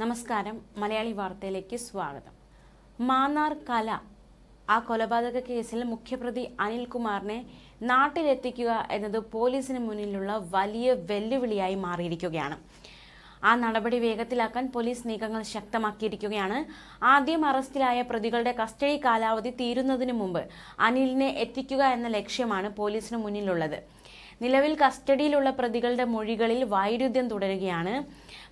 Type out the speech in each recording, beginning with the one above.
നമസ്കാരം. മലയാളി വാർത്തയിലേക്ക് സ്വാഗതം. മാന്നാർ കല. ആ കൊലപാതക കേസിൽ മുഖ്യപ്രതി അനിൽകുമാറിനെ നാട്ടിലെത്തിക്കുക എന്നത് പോലീസിന് മുന്നിലുള്ള വലിയ വെല്ലുവിളിയായി മാറിയിരിക്കുകയാണ്. ആ നടപടി വേഗത്തിലാക്കാൻ പോലീസ് നീക്കങ്ങൾ ശക്തമാക്കിയിരിക്കുകയാണ്. ആദ്യം അറസ്റ്റിലായ പ്രതികളുടെ കസ്റ്റഡി കാലാവധി തീരുന്നതിന് മുമ്പ് അനിലിനെ എത്തിക്കുക എന്ന ലക്ഷ്യമാണ് പോലീസിന് മുന്നിലുള്ളത്. നിലവിൽ കസ്റ്റഡിയിലുള്ള പ്രതികളുടെ മൊഴികളിൽ വൈരുദ്ധ്യം തുടരുകയാണ്.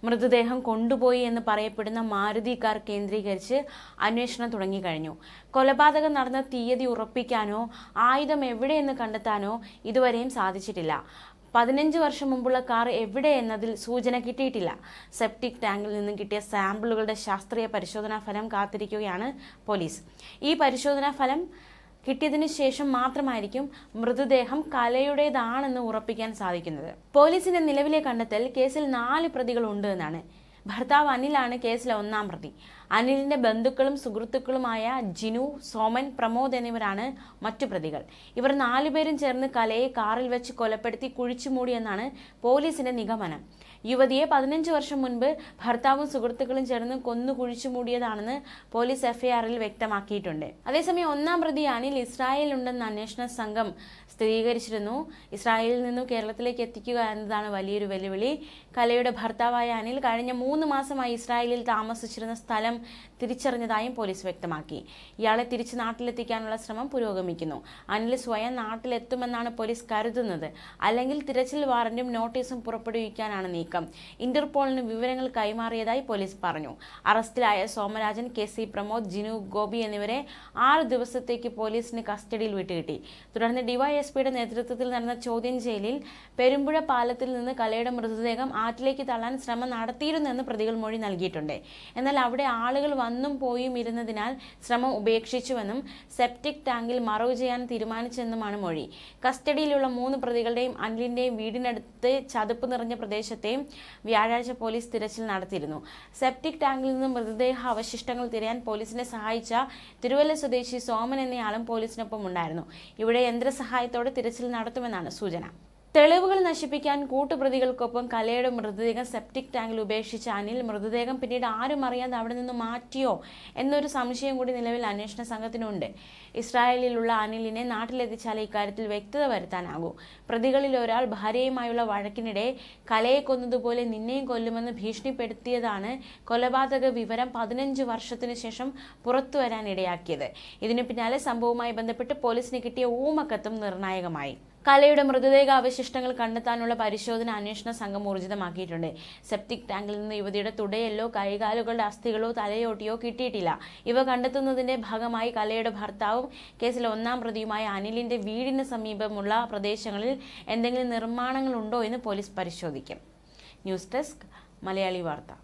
മൃതദേഹം കൊണ്ടുപോയി എന്ന് പറയപ്പെടുന്ന മാരുതി കാർ കേന്ദ്രീകരിച്ച് അന്വേഷണം തുടങ്ങിക്കഴിഞ്ഞു. കൊലപാതകം നടന്ന തീയതി ഉറപ്പിക്കാനോ ആയുധം എവിടെയെന്ന് കണ്ടെത്താനോ ഇതുവരെയും സാധിച്ചിട്ടില്ല. പതിനഞ്ച് വർഷം മുമ്പുള്ള കാർ എവിടെ എന്നതിൽ സൂചന കിട്ടിയിട്ടില്ല. സെപ്റ്റിക് ടാങ്കിൽ നിന്നും കിട്ടിയ സാമ്പിളുകളുടെ ശാസ്ത്രീയ പരിശോധനാ ഫലം കാത്തിരിക്കുകയാണ് പോലീസ്. ഈ പരിശോധനാ ഫലം കിട്ടിയതിനു ശേഷം മാത്രമായിരിക്കും മൃതദേഹം കലയുടേതാണെന്ന് ഉറപ്പിക്കാൻ സാധിക്കുന്നത്. പോലീസിന്റെ നിലവിലെ കണ്ടെത്തൽ കേസിൽ നാല് പ്രതികൾ ഉണ്ട് എന്നാണ്. ഭർത്താവ് അനിലാണ് കേസിലെ ഒന്നാം പ്രതി. അനിലിന്റെ ബന്ധുക്കളും സുഹൃത്തുക്കളുമായ ജിനു സോമൻ പ്രമോദ് എന്നിവരാണ് മറ്റു പ്രതികൾ. ഇവർ നാലുപേരും ചേർന്ന് കലയെ കാറിൽ വെച്ച് കൊലപ്പെടുത്തി കുഴിച്ചു മൂടിയെന്നാണ് പോലീസിന്റെ നിഗമനം. യുവതിയെ പതിനഞ്ച് വർഷം മുൻപ് ഭർത്താവും സുഹൃത്തുക്കളും ചേർന്ന് കൊന്നു കുഴിച്ചു മൂടിയതാണെന്ന് പോലീസ് എഫ്ഐആറിൽ വ്യക്തമാക്കിയിട്ടുണ്ട്. അതേസമയം ഒന്നാം പ്രതി അനിൽ ഇസ്രായേലിലുണ്ടെന്ന് അന്വേഷണ സംഘം സ്ഥിരീകരിച്ചിരുന്നു. ഇസ്രായേലിൽ നിന്നും കേരളത്തിലേക്ക് എത്തിക്കുക എന്നതാണ് വലിയൊരു വെല്ലുവിളി. കലയുടെ ഭർത്താവായ അനിൽ കഴിഞ്ഞ മൂന്ന് മാസമായി ഇസ്രായേലിൽ താമസിച്ചിരുന്ന സ്ഥലം തിരിച്ചറിഞ്ഞതായും പോലീസ് വ്യക്തമാക്കി. ഇയാളെ തിരിച്ച് നാട്ടിലെത്തിക്കാനുള്ള ശ്രമം പുരോഗമിക്കുന്നു. അനിൽ സ്വയം നാട്ടിലെത്തുമെന്നാണ് പോലീസ് കരുതുന്നത്. അല്ലെങ്കിൽ തിരച്ചിൽ വാറന്റും നോട്ടീസും പുറപ്പെടുവിക്കാനാണ് നീക്കം. ഇന്റർപോളിന് വിവരങ്ങൾ കൈമാറിയതായി പോലീസ് പറഞ്ഞു. അറസ്റ്റിലായ സോമരാജൻ കെ സി പ്രമോദ് ജിനു ഗോപി എന്നിവരെ ആറ് ദിവസത്തേക്ക് പോലീസിന് കസ്റ്റഡിയിൽ വിട്ടുകിട്ടി. തുടർന്ന് ഡിവൈഎസ്പിയുടെ നേതൃത്വത്തിൽ നടന്ന ചോദ്യം ചെയ്യലിൽ പെരുമ്പുഴ പാലത്തിൽ നിന്ന് കലയുടെ മൃതദേഹം ആറ്റിലേക്ക് തള്ളാൻ ശ്രമം നടത്തിയിരുന്നെന്ന് പ്രതികൾ മൊഴി നൽകിയിട്ടുണ്ട്. എന്നാൽ അവിടെ ആളുകൾ വന്നും പോയും ഇരുന്നതിനാൽ ശ്രമം ഉപേക്ഷിച്ചുവെന്നും സെപ്റ്റിക് ടാങ്കിൽ മറവ് ചെയ്യാൻ തീരുമാനിച്ചെന്നുമാണ് മൊഴി. കസ്റ്റഡിയിലുള്ള മൂന്ന് പ്രതികളുടെയും അനിലിന്റെയും വീടിനടുത്ത് ചതുപ്പ് നിറഞ്ഞ പ്രദേശത്തെയും വ്യാഴാഴ്ച പോലീസ് തിരച്ചിൽ നടത്തിയിരുന്നു. സെപ്റ്റിക് ടാങ്കിൽ നിന്ന് മൃതദേഹ അവശിഷ്ടങ്ങൾ തിരയാൻ പോലീസിനെ സഹായിച്ച തിരുവല്ല സ്വദേശി സോമൻ എന്നയാളും പോലീസിനൊപ്പം ഉണ്ടായിരുന്നു. ഇവിടെ യന്ത്രസഹായത്തോടെ തിരച്ചിൽ നടത്തുമെന്നാണ് സൂചന. തെളിവുകൾ നശിപ്പിക്കാൻ കൂട്ടുപ്രതികൾക്കൊപ്പം കലയുടെ മൃതദേഹം സെപ്റ്റിക് ടാങ്കിൽ ഉപേക്ഷിച്ച അനിൽ. മൃതദേഹം പിന്നീട് ആരും അറിയാതെ അവിടെ നിന്ന് മാറ്റിയോ എന്നൊരു സംശയം കൂടി നിലവിൽ അന്വേഷണ സംഘത്തിനുണ്ട്. ഇസ്രായേലിലുള്ള അനിലിനെ നാട്ടിലെത്തിച്ചാൽ ഇക്കാര്യത്തിൽ വ്യക്തത വരുത്താനാകൂ. പ്രതികളിൽ ഒരാൾ ഭാര്യയുമായുള്ള വഴക്കിനിടെ കലയെ കൊന്നതുപോലെ നിന്നെയും കൊല്ലുമെന്ന് ഭീഷണിപ്പെടുത്തിയതാണ് കൊലപാതക വിവരം പതിനഞ്ച് വർഷത്തിനു ശേഷം പുറത്തു വരാനിടയാക്കിയത് ഇതിനു പിന്നാലെ സംഭവവുമായി ബന്ധപ്പെട്ട് പോലീസിന് കിട്ടിയ ഊമക്കത്തും നിർണായകമായി. കലയുടെ മൃതദേഹ അവശിഷ്ടങ്ങൾ കണ്ടെത്താനുള്ള പരിശോധന അന്വേഷണ സംഘം ഊർജിതമാക്കിയിട്ടുണ്ട്. സെപ്റ്റിക് ടാങ്കിൽ നിന്ന് യുവതിയുടെ തുടയല്ലോ കൈകാലുകളുടെ അസ്ഥികളോ തലയോട്ടിയോ കിട്ടിയിട്ടില്ല. ഇവ കണ്ടെത്തുന്നതിന്റെ ഭാഗമായി കലയുടെ ഭർത്താവും കേസിലെ ഒന്നാം പ്രതിയുമായ അനിലിന്റെ വീടിന് സമീപമുള്ള പ്രദേശങ്ങളിൽ എന്തെങ്കിലും നിർമ്മാണങ്ങളുണ്ടോ എന്ന് പോലീസ് പരിശോധിക്കും. ന്യൂസ് ഡെസ്ക് മലയാളി വാർത്ത.